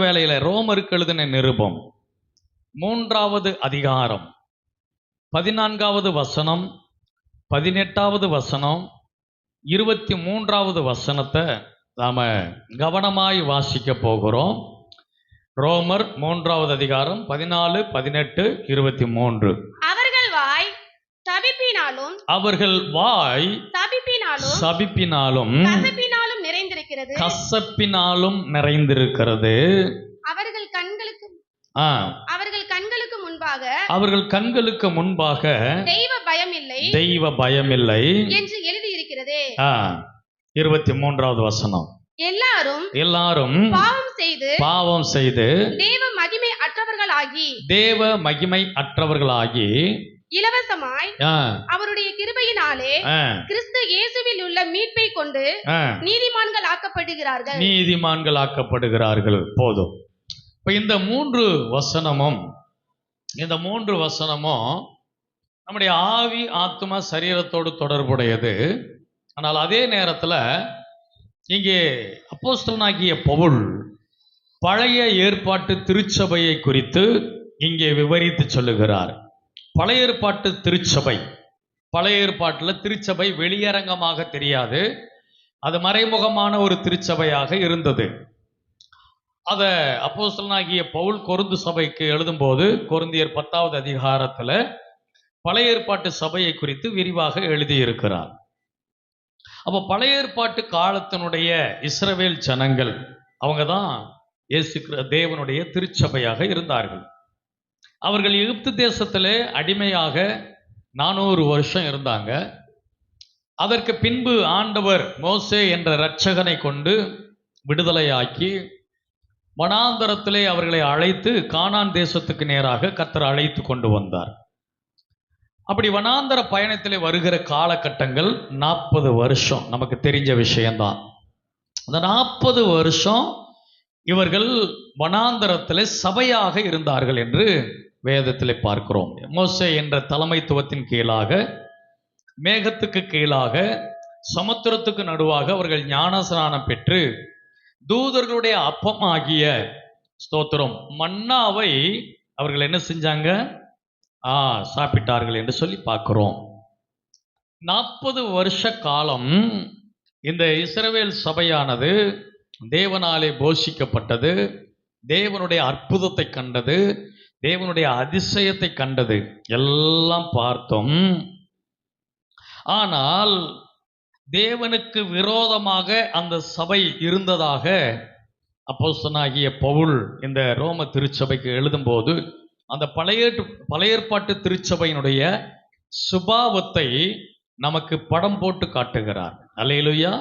வேளையில ரோமருக்கு எழுதின நிருபம். மூன்றாவது அதிகாரம். பதினான்காவது வசனம் பதினெட்டாவது வசனம் இருபத்தி மூன்றாவது வசனத்தை நாம கவனமாய் வாசிக்க போகிறோம். ரோமர் மூன்றாவது அதிகாரம் பதினாலு பதினெட்டு இருபத்தி மூன்று அவர்கள் வாய் தவிப்பினாலும் அவர்கள் வாய் தவிப்பினாலும் சபிப்பினாலும் நிறைந்திருக்கிறது கசப்பினாலும் நிறைந்திருக்கிறது. அவர்கள் கண்களுக்கு அவர்கள் கண்களுக்கு முன்பாக அவர்கள் கண்களுக்கு முன்பாக தெய்வ பயம் இல்லை தெய்வ பயமில்லை. என்று எழுதியிருக்கிறதே. ஆ, இருபத்தி மூன்றாவது வசனம். எல்லாரும் எல்லாரும் பாவம் செய்து பாவம் செய்து தேவ மகிமை அற்றவர்களாகி தேவ மகிமை அற்றவர்களாகி இலவசமாய் அவருடைய கிருபையினாலே கிறிஸ்து இயேசுவில் உள்ள மீட்பை கொண்டு நீதிமான்கள் ஆக்கப்படுகிறார்கள். நீதிமான்கள் ஆக்கப்படுகிறார்கள். போதும். இப்ப இந்த மூன்று வசனமும் இந்த மூன்று வசனமும் நம்முடைய ஆவி ஆத்மா சரீரத்தோடு தொடர்புடையது. ஆனால் அதே நேரத்துல இங்கே அப்போஸ்தலனாகிய பவுல் பழைய ஏற்பாட்டு திருச்சபையை குறித்து இங்கே விவரித்து சொல்லுகிறார். பழைய ஏற்பாட்டு திருச்சபை. பழைய ஏற்பாட்டில் திருச்சபை வெளியரங்கமாக தெரியாது. அது மறைமுகமான ஒரு திருச்சபையாக இருந்தது. அதை அப்போசலனாகிய பவுல் கொருந்து சபைக்கு எழுதும்போது கொருந்தியர் பத்தாவது அதிகாரத்தில் பழைய ஏற்பாட்டு சபையை குறித்து விரிவாக எழுதியிருக்கிறார். அப்போ பழைய ஏற்பாட்டு காலத்தினுடைய இஸ்ரவேல் ஜனங்கள் அவங்க தான் இயேசு தேவனுடைய திருச்சபையாக இருந்தார்கள். அவர்கள் எகிப்து தேசத்திலே அடிமையாக நானூறு வருஷம் இருந்தாங்க. அதற்கு பின்பு ஆண்டவர் மோசே என்ற இரட்சகனை கொண்டு விடுதலையாக்கி வனாந்தரத்திலே அவர்களை அழைத்து கானான் தேசத்துக்கு நேராக கத்தர் அழைத்து கொண்டு வந்தார். அப்படி வனாந்தர பயணத்திலே வருகிற காலகட்டங்கள் நாற்பது வருஷம். நமக்கு தெரிஞ்ச விஷயம்தான். அந்த நாற்பது வருஷம் இவர்கள் வனாந்தரத்தில் சபையாக இருந்தார்கள் என்று வேதத்தில் பார்க்கிறோம். மோசே என்ற தலைமைத்துவத்தின் கீழாக மேகத்துக்கு கீழாக சமுத்திரத்துக்கு நடுவாக அவர்கள் ஞானஸ்நானம் பெற்று தூதர்களுடைய அப்பம் ஆகிய ஸ்தோத்திரம் மன்னாவை அவர்கள் என்ன செஞ்சாங்க? ஆ சாப்பிட்டார்கள் என்று சொல்லி பார்க்கிறோம். நாற்பது வருஷ காலம் இந்த இஸ்ரவேல் சபையானது தேவனாலே போஷிக்கப்பட்டது தேவனுடைய அற்புதத்தை கண்டது தேவனுடைய அதிசயத்தை கண்டது. எல்லாம் பார்த்தோம். ஆனால் தேவனுக்கு விரோதமாக அந்த சபை இருந்ததாக அப்போஸ்தலனாகிய பவுல் இந்த ரோம திருச்சபைக்கு எழுதும்போது அந்த பழைய பழைய ஏற்பாட்டு திருச்சபையினுடைய சுபாவத்தை நமக்கு படம் போட்டு காட்டுகிறார். அலையிலுயா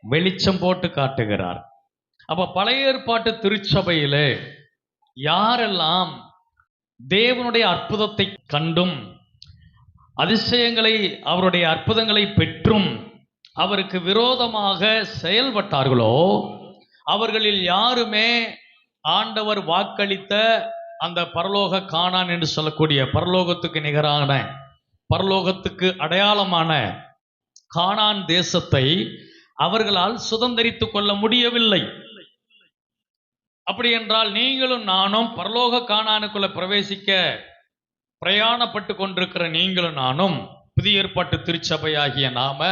வெளிச்சம் போட்டு காட்டுகிறார். அப்ப பழைய ஏற்பாட்டு திருச்சபையிலே யாரெல்லாம் தேவனுடைய அற்புதத்தை கண்டும் அதிசயங்களை அவருடைய அற்புதங்களை பெற்றும் அவருக்கு விரோதமாக செயல்பட்டார்களோ அவர்களில் யாருமே ஆண்டவர் வாக்களித்த அந்த பரலோக காணான் என்று சொல்லக்கூடிய பரலோகத்துக்கு நிகரான பரலோகத்துக்கு அடையாளமான காணான் தேசத்தை அவர்களால் சுதந்திரித்து கொள்ள முடியவில்லை. அப்படி என்றால் நீங்களும் நானும் பரலோக காணானுக்குள்ள பிரவேசிக்க பிரயாணப்பட்டு கொண்டிருக்கிற நீங்களும் நானும் புதிய ஏற்பாட்டு திருச்சபையாகிய நாம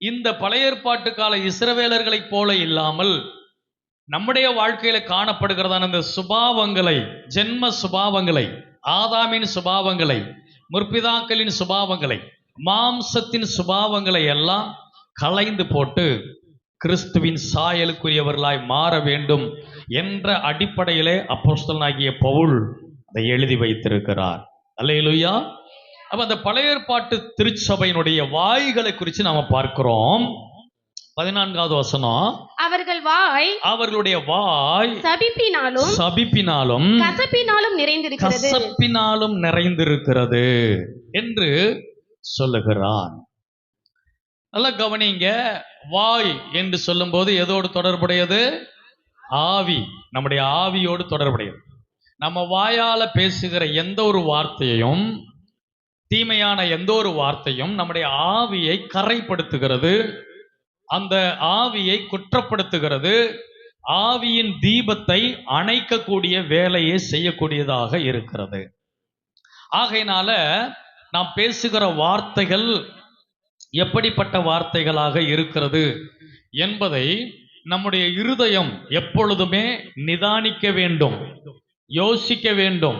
இந்த பழைய ஏற்பாட்டு கால இஸ்ரவேலர்களைப் போல இல்லாமல் நம்முடைய வாழ்க்கையில காணப்படுகிறதான இந்த சுபாவங்களை ஜென்ம சுபாவங்களை ஆதாமின் சுபாவங்களை முற்பிதாக்களின் சுபாவங்களை மாம்சத்தின் சுபாவங்களை எல்லாம் களைந்து போட்டு கிறிஸ்துவின் சாயலுக்குரியவர்களாய் மாற வேண்டும். என்ற அடிப்படையிலே அப்போஸ்தலனாகிய பவுல் அதை எழுதி வைத்திருக்கிறார். அல்லேலூயா. அப்ப அந்த பழைய ஏற்பாட்டு திருச்சபையினுடைய வாய்களை குறித்து நாம பார்க்கிறோம். பதினான்காவது வசனம். அவர்கள் வாய் அவர்களுடைய வாய் சபிப்பினாலும் சபிப்பினாலும் கசப்பினாலும் நிறைந்திருக்கிறது. கசப்பினாலும் நிறைந்திருக்கிறது என்று சொல்லுகிறான். நல்லா கவனிங்க. வாய் என்று சொல்லும்போது எதோடு தொடர்புடையது? ஆவி நம்முடைய ஆவியோடு தொடர்புடையது. நம்ம வாயால் பேசுகிற எந்த ஒரு வார்த்தையையும் தீமையான எந்த ஒரு வார்த்தையும் நம்முடைய ஆவியை கரைப்படுத்துகிறது அந்த ஆவியை குற்றப்படுத்துகிறது ஆவியின் தீபத்தை அணைக்கக்கூடிய வேலையை செய்யக்கூடியதாக இருக்கிறது. ஆகையினால நாம் பேசுகிற வார்த்தைகள் எப்படிப்பட்ட வார்த்தைகளாக இருக்கிறது என்பதை நம்முடைய இருதயம் எப்பொழுதுமே நிதானிக்க வேண்டும் யோசிக்க வேண்டும்.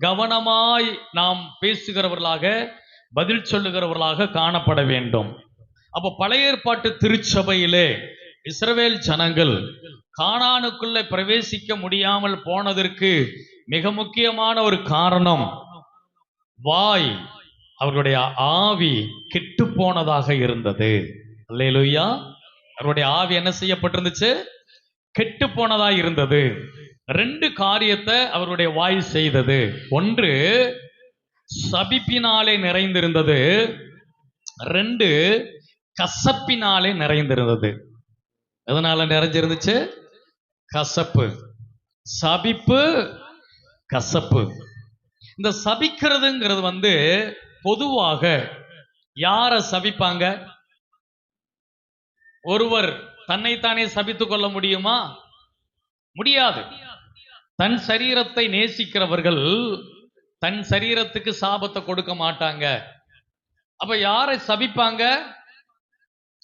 கவனமாய் நாம் பேசுகிறவர்களாக பதில் சொல்லுகிறவர்களாக காணப்பட வேண்டும். அப்போ பழைய ஏற்பாட்டு திருச்சபையிலே இஸ்ரவேல் ஜனங்கள் காணானுக்குள்ளே பிரவேசிக்க முடியாமல் போனதற்கு மிக முக்கியமான ஒரு காரணம் வாய் அவர்களுடைய ஆவி கெட்டு போனதாக இருந்தது. அல்லேலுயா. அவருடைய ஆவி என்ன செய்யப்பட்டிருந்துச்சு? கெட்டு போனதா இருந்தது. ரெண்டு காரியத்தை அவருடைய வாய் செய்தது. ஒன்று சபிப்பினாலே நிறைந்திருந்தது. ரெண்டு கசப்பினாலே நிறைந்திருந்தது. எதனால நிறைஞ்சிருந்துச்சு? கசப்பு. சபிப்பு கசப்பு. இந்த சபிக்கிறதுங்கிறது வந்து பொதுவாக யாரை சபிப்பாங்க? ஒருவர் தன்னைத்தானே சபித்துக் கொள்ள முடியுமா? முடியாது. தன் சரீரத்தை நேசிக்கிறவர்கள் தன் சரீரத்துக்கு சாபத்தை கொடுக்க மாட்டாங்க. அப்ப யாரை சபிப்பாங்க?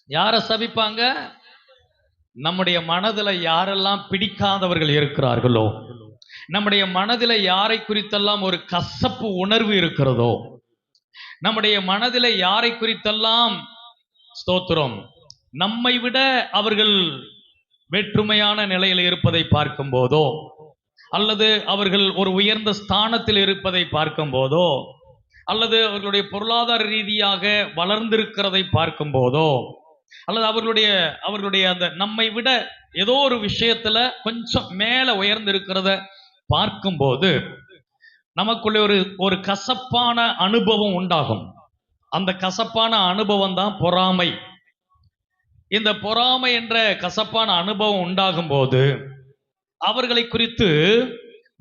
யாரை சபிப்பாங்க? நம்முடைய மனதில் யாரெல்லாம் பிடிக்காதவர்கள் இருக்கிறார்களோ நம்முடைய மனதில் யாரை குறித்தெல்லாம் ஒரு கசப்பு உணர்வு இருக்கிறதோ நம்முடைய மனதில் யாரை குறித்தெல்லாம் ஸ்தோத்திரம்? நம்மை விட அவர்கள் வேற்றுமையான நிலையில் இருப்பதை பார்க்கும் போதோ அல்லது அவர்கள் ஒரு உயர்ந்த ஸ்தானத்தில் இருப்பதை பார்க்கும் போதோ அல்லது அவர்களுடைய பொருளாதார ரீதியாக வளர்ந்திருக்கிறதை பார்க்கும் போதோ அல்லது அவர்களுடைய அவர்களுடைய அந்த நம்மை விட ஏதோ ஒரு விஷயத்துல கொஞ்சம் மேல உயர்ந்து இருக்கிறத பார்க்கும்போது நமக்குள்ளே ஒரு ஒரு கசப்பான அனுபவம் உண்டாகும். அந்த கசப்பான அனுபவம் தான் பொறாமை. இந்த பொறாமை என்ற கசப்பான அனுபவம் உண்டாகும் போது அவர்களை குறித்து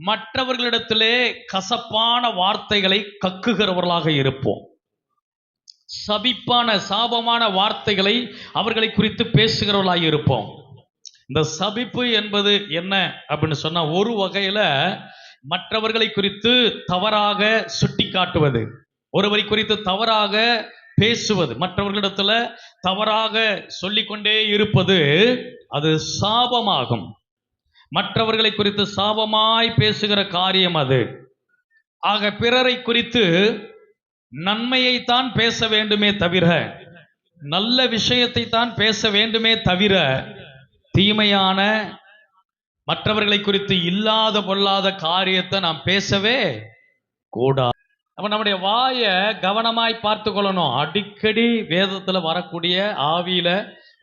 மற்றவர்களிடத்திலே கசப்பான வார்த்தைகளை கக்குகிறவர்களாக இருப்போம். சபிப்பான சாபமான வார்த்தைகளை அவர்களை குறித்து பேசுகிறவர்களாக இருப்போம். இந்த சபிப்பு என்பது என்ன அப்படின்னு சொன்னா ஒரு வகையில மற்றவர்களை குறித்து தவறாக சுட்டி காட்டுவது ஒருவரை குறித்து தவறாக பேசுவது மற்றவர்களிடத்துல தவறாக சொல்லிக்கொண்டே இருப்பது அது சாபமாகும். மற்றவர்களை குறித்து சாபமாய் பேசுகிற காரியம் அது. ஆக பிறரை குறித்து நன்மையைத்தான் பேச வேண்டுமே தவிர நல்ல விஷயத்தை தான் பேச வேண்டுமே தவிர தீமையான மற்றவர்களை குறித்து இல்லாத பொல்லாத காரியத்தை நாம் பேசவே கூடாது. அப்போ நம்முடைய வாயை கவனமாய் பார்த்து கொள்ளணும் அடிக்கடி வேதத்துல வரக்கூடிய ஆவியில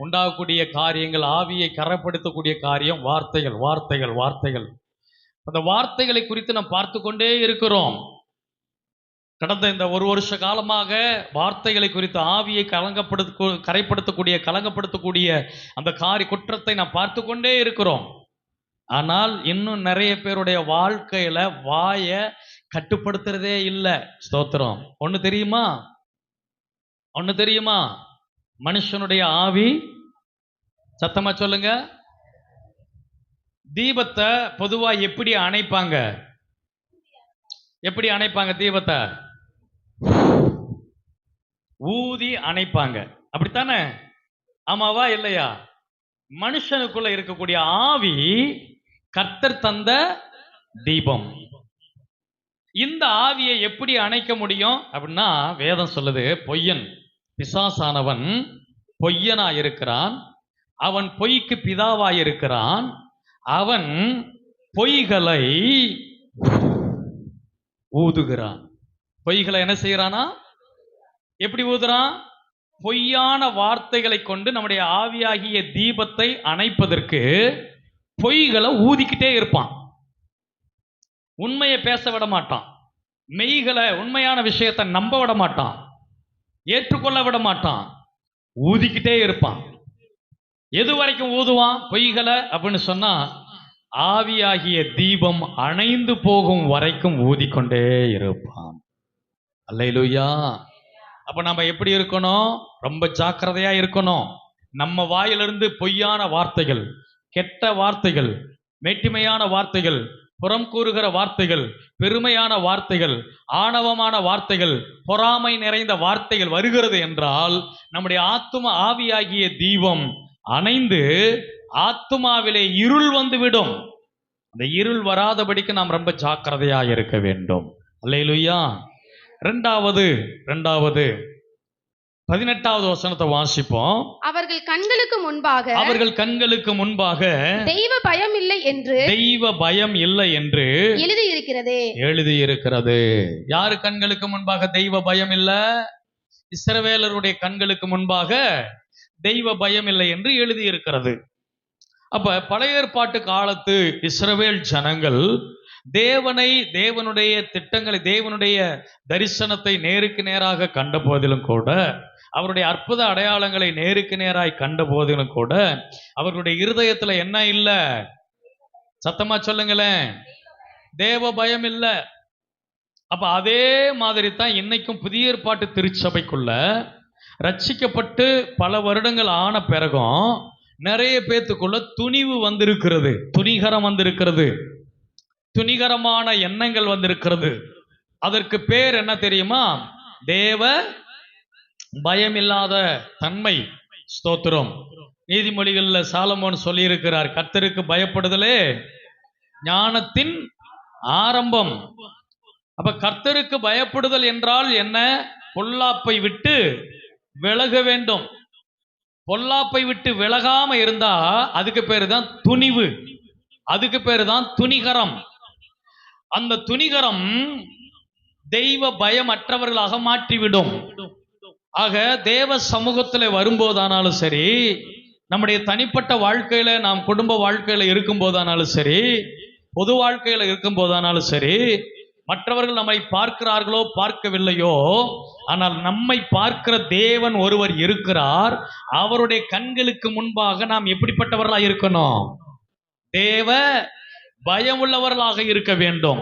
உண்டாகக்கூடிய காரியங்கள் ஆவியை கரப்படுத்தக்கூடிய காரியம் வார்த்தைகள் வார்த்தைகள் வார்த்தைகள். அந்த வார்த்தைகளை குறித்து நாம் பார்த்து கொண்டே இருக்கிறோம். கடந்த இந்த ஒரு வருஷ காலமாக வார்த்தைகளை குறித்து ஆவியை கலங்கப்படுத்த கரைப்படுத்தக்கூடிய கலங்கப்படுத்தக்கூடிய அந்த காரி குற்றத்தை நாம் பார்த்து கொண்டே இருக்கிறோம். ஆனால் இன்னும் நிறைய பேருடைய வாழ்க்கையில வாயை கட்டுப்படுத்துறதே இல்லை. ஸ்தோத்திரம். ஒன்று தெரியுமா? ஒன்று தெரியுமா? மனுஷனுடைய ஆவி. சத்தமா சொல்லுங்க. தீபத்தை பொதுவா எப்படி அணைப்பாங்க? எப்படி அணைப்பாங்க தீபத்தை? ஊதி அணைப்பாங்க. அப்படித்தானே? ஆமாவா இல்லையா? மனுஷனுக்குள்ள இருக்கக்கூடிய ஆவி கர்த்தர் தந்த தீபம். இந்த ஆவியை எப்படி அணைக்க முடியும்? அப்படின்னா வேதம் சொல்லுது பொய்யன் பிசாசானவன் பொய்யனா இருக்கிறான் அவன் பொய்க்கு பிதாவாய் இருக்கிறான் அவன் பொய்களை ஊதுகிறான். பொய்களை என்ன செய்யறானா எப்படி ஊதுறான்? பொய்யான வார்த்தைகளை கொண்டு நம்முடைய ஆவியாகிய தீபத்தை அணைப்பதற்கு பொய்களை ஊதிக்கிட்டே இருப்பான். உண்மையை பேச விட மாட்டான் மெய்களை உண்மையான விஷயத்தை நம்ப விட மாட்டான் ஏற்றுக்கொள்ள விட மாட்டான் ஊதிக்கிட்டே இருப்பான். எது வரைக்கும் ஊதுவான்? பொய்களை அப்படின்னு சொன்னா ஆவியாகிய தீபம் அணைந்து போகும் வரைக்கும் ஊதிக்கொண்டே இருப்பான். அல்லையிலுயா அப்ப நம்ம எப்படி இருக்கணும்? ரொம்ப ஜாக்கிரதையா இருக்கணும். நம்ம வாயிலிருந்து பொய்யான வார்த்தைகள் கெட்ட வார்த்தைகள் மேட்டிமையான வார்த்தைகள் புறம் கூறுகிற வார்த்தைகள் பெருமையான வார்த்தைகள் ஆணவமான வார்த்தைகள் பொறாமை நிறைந்த வார்த்தைகள் வருகிறது என்றால் நம்முடைய ஆத்தும ஆவியாகிய தீபம் அணைந்து ஆத்துமாவிலே இருள் வந்துவிடும். அந்த இருள் வராதபடிக்கு நாம் ரொம்ப ஜாக்கிரதையாக இருக்க வேண்டும். அல்லையிலுயா ரெண்டாவது ரெண்டாவது பதினெட்டாவது வசனத்தை வாசிப்போம். அவர்கள் கண்களுக்கு முன்பாக அவர்கள் கண்களுக்கு முன்பாக தெய்வ பயம் இல்லை என்று தெய்வ பயம் இல்லை என்று எழுதியிருக்கிறதே. எழுதியிருக்கிறது. யாரு கண்களுக்கு முன்பாக தெய்வ பயம் இல்ல? இஸ்ரவேலருடைய கண்களுக்கு முன்பாக தெய்வ பயம் இல்லை என்று எழுதியிருக்கிறது. அப்ப பழைய ஏற்பாட்டு காலத்து இஸ்ரவேல் ஜனங்கள் தேவனை தேவனுடைய திட்டங்களை தேவனுடைய தரிசனத்தை நேருக்கு நேராக கண்ட போதிலும் கூட அவருடைய அற்புத அடையாளங்களை நேருக்கு நேராய் கண்ட போதிலும் கூட அவர்களுடைய இருதயத்துல என்ன இல்ல? சத்தமா சொல்லுங்களேன். தேவ பயம் இல்ல. அப்ப அதே மாதிரி தான் இன்னைக்கும் புதிய ஏற்பாட்டு திருச்சபைக்குள்ள ரட்சிக்கப்பட்டு பல வருடங்கள் ஆன பிறகும் நிறைய பேத்துக்குள்ள துணிவு வந்திருக்கிறது துணிகரம் வந்திருக்கிறது. துணிகரமான எண்ணங்கள் வந்திருக்கிறது. அதற்கு பேர் என்ன தெரியுமா? தேவ பயமில்லாத தன்மை. ஸ்தோத்திரம். நீதிமொழிகள்ல சாலமோன் சொல்லியிருக்கிறார் கர்த்தருக்கு பயப்படுதலே ஞானத்தின் ஆரம்பம். அப்ப கர்த்தருக்கு பயப்படுதல் என்றால் என்ன? பொல்லாப்பை விட்டு விலக வேண்டும். பொல்லாப்பை விட்டு விலகாம இருந்தா அதுக்கு பேரு தான் துணிவு. அதுக்கு பேரு தான் துணிகரம். அந்த துணிகரம் தெய்வ பயமற்றவர்களாக மாற்றிவிடும். ஆக தேவ சமூகத்தில் வரும்போதானாலும் சரி நம்முடைய தனிப்பட்ட வாழ்க்கையில நாம் குடும்ப வாழ்க்கையில இருக்கும் போதானாலும் சரி பொது வாழ்க்கையில இருக்கும் போதானாலும் சரி மற்றவர்கள் நம்மை பார்க்கிறார்களோ பார்க்கவில்லையோ ஆனால் நம்மை பார்க்கிற தேவன் ஒருவர் இருக்கிறார். அவருடைய கண்களுக்கு முன்பாக நாம் எப்படிப்பட்டவர்களா இருக்கணும் தேவ பயம் உள்ளவர்களாக இருக்க வேண்டும்.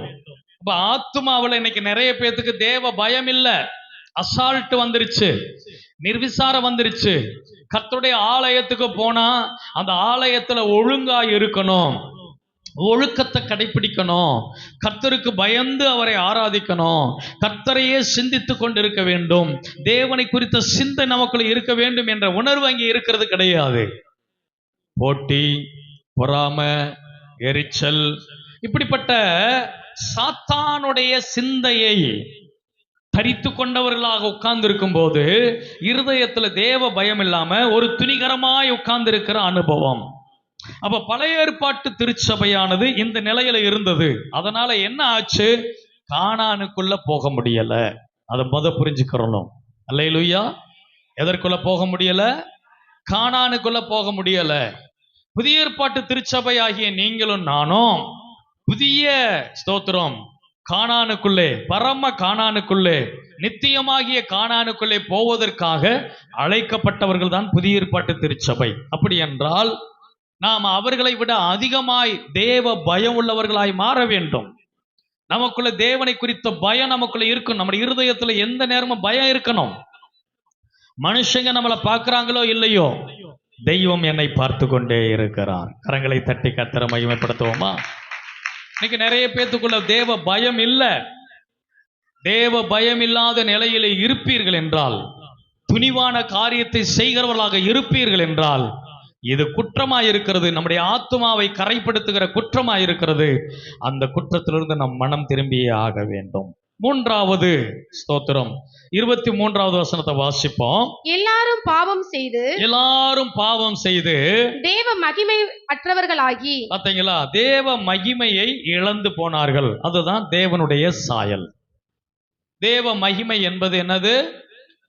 இப்ப ஆத்மாவில் இன்னைக்கு நிறைய பேத்துக்கு தேவ பயம் இல்ல. அசால்ட் வந்துருச்சு. நிர்விசாரம் வந்துருச்சு. கத்துடைய ஆலயத்துக்கு போனா அந்த ஆலயத்துல ஒழுங்கா இருக்கணும். ஒழுக்கத்தை கடைபிடிக்கணும். கர்த்தருக்கு பயந்து அவரை ஆராதிக்கணும். கர்த்தரையே சிந்தித்து கொண்டிருக்க வேண்டும். தேவனை குறித்த சிந்தை நமக்குள்ள இருக்க வேண்டும் என்ற உணர்வு அங்கே இருக்கிறது கிடையாது. போட்டி பொறாமை எரிச்சல். இப்படிப்பட்ட சாத்தானுடைய சிந்தையை தரித்து கொண்டவர்களாக உட்கார்ந்து இருக்கும்போது இருதயத்துல தேவ பயம் இல்லாம ஒரு துணிகரமாய் உட்கார்ந்து இருக்கிற அனுபவம். அப்ப பழைய ஏற்பாட்டு திருச்சபையானது இந்த நிலையில இருந்தது. அதனால என்ன ஆச்சு? காணானுக்குள்ள போக முடியல. அதை முத புரிஞ்சுக்கிறணும். அல்லையிலுயா எதற்குள்ள போக முடியல? காணானுக்குள்ள போக முடியல. புதிய ஏற்பாட்டு திருச்சபை ஆகிய நீங்களும் நானும் புதிய ஸ்தோத்திரம் காணானுக்குள்ளே பரம காணானுக்குள்ளே நித்தியமாகிய காணானுக்குள்ளே போவதற்காக அழைக்கப்பட்டவர்கள் தான் புதிய ஏற்பாட்டு திருச்சபை. அப்படி என்றால் நாம் அவர்களை விட அதிகமாய் தேவ பயம் உள்ளவர்களாய் மாற வேண்டும். நமக்குள்ள தேவனை குறித்த பயம் நமக்குள்ள இருக்கும். நம்முடைய இருதயத்துல எந்த நேரமும் பயம் இருக்கணும். மனுஷங்க நம்மளை பார்க்கறாங்களோ இல்லையோ? தெய்வம் என்னை பார்த்து கொண்டே இருக்கிறார். கரங்களை தட்டி கத்திர மகிமைப்படுத்துவோமா? இன்னைக்கு நிறைய பேத்துக்குள்ள தேவ பயம் இல்லை. தேவ பயம் இல்லாத நிலையிலே இருப்பீர்கள் என்றால் துணிவான காரியத்தை செய்கிறவர்களாக இருப்பீர்கள் என்றால் இது குற்றமா இருக்கிறது. நம்முடைய ஆத்மாவை கரைப்படுத்துகிற குற்றமா இருக்கிறது. அந்த குற்றத்திலிருந்து நம் மனம் திரும்பியே ஆக வேண்டும். மூன்றாவது ஸ்தோத்திரம். இருபத்தி மூன்றாவது வசனத்தை வாசிப்போம். எல்லாரும் பாவம் செய்து எல்லாரும் பாவம் செய்து தேவ மகிமை அற்றவர்களாகி பார்த்தீங்களா தேவ மகிமையை இழந்து போனார்கள். அதுதான் தேவனுடைய சாயல். தேவ மகிமை என்பது என்னது?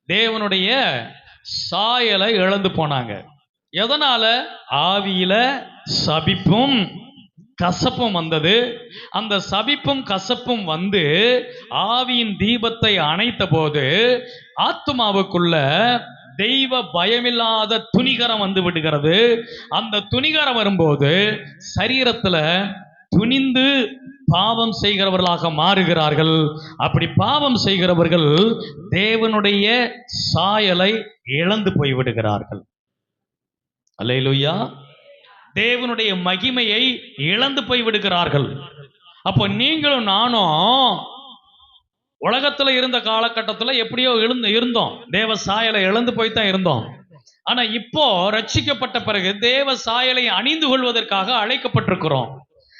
தேவனுடைய சாயலை இழந்து போனாங்க. எதனால? ஆவியில சபிப்பும் கசப்பும் வந்தது. அந்த சபிப்பும் கசப்பும் வந்து ஆவியின் தீபத்தை அணைத்த போது ஆத்துமாவுக்குள்ள தெய்வ பயமில்லாத துணிகரம் வந்து விடுகிறது. அந்த துணிகரம் வரும்போது சரீரத்துல துணிந்து பாவம் செய்கிறவர்களாக மாறுகிறார்கள். அப்படி பாவம் செய்கிறவர்கள் தேவனுடைய சாயலை இழந்து போய் விடுகிறார்கள் தேவனுடைய மகிமையை இழந்து போய் விடுகிறார்கள் அப்போ நீங்களும் நானும் உலகத்துல இருந்த காலகட்டத்துல எப்படியோ எழுந்து இருந்தோம். தேவ சாயலை இழந்து போய் தான் இருந்தோம். ஆனா இப்போ ரட்சிக்கப்பட்ட பிறகு தேவ சாயலை அணிந்து கொள்வதற்காக அழைக்கப்பட்டிருக்கிறோம்.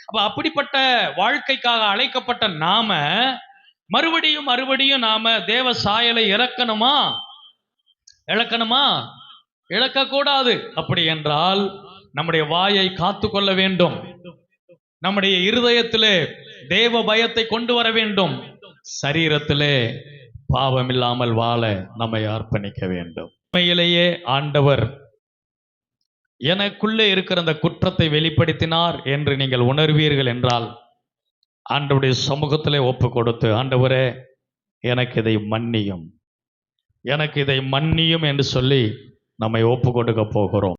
அப்ப அப்படிப்பட்ட வாழ்க்கைக்காக அழைக்கப்பட்ட நாம மறுபடியும் மறுபடியும் நாம தேவ சாயலை இறக்கணுமா இழக்கணுமா? இழக்கக்கூடாது. அப்படி என்றால் நம்முடைய வாயை காத்து கொள்ள வேண்டும். நம்முடைய இருதயத்திலே தேவ பயத்தை கொண்டு வர வேண்டும். சரீரத்திலே பாவம் இல்லாமல் வாழ நம்மை அர்ப்பணிக்க வேண்டும். உண்மையிலேயே ஆண்டவர் எனக்குள்ளே இருக்கிற அந்த குற்றத்தை வெளிப்படுத்தினார் என்று நீங்கள் உணர்வீர்கள் என்றால் ஆண்டவருடைய சமூகத்திலே ஒப்பு கொடுத்து ஆண்டவரே எனக்கு இதை மன்னியும். எனக்கு இதை மன்னியும் என்று சொல்லி நம்மை ஒப்பு கொடுக்க போகிறோம்.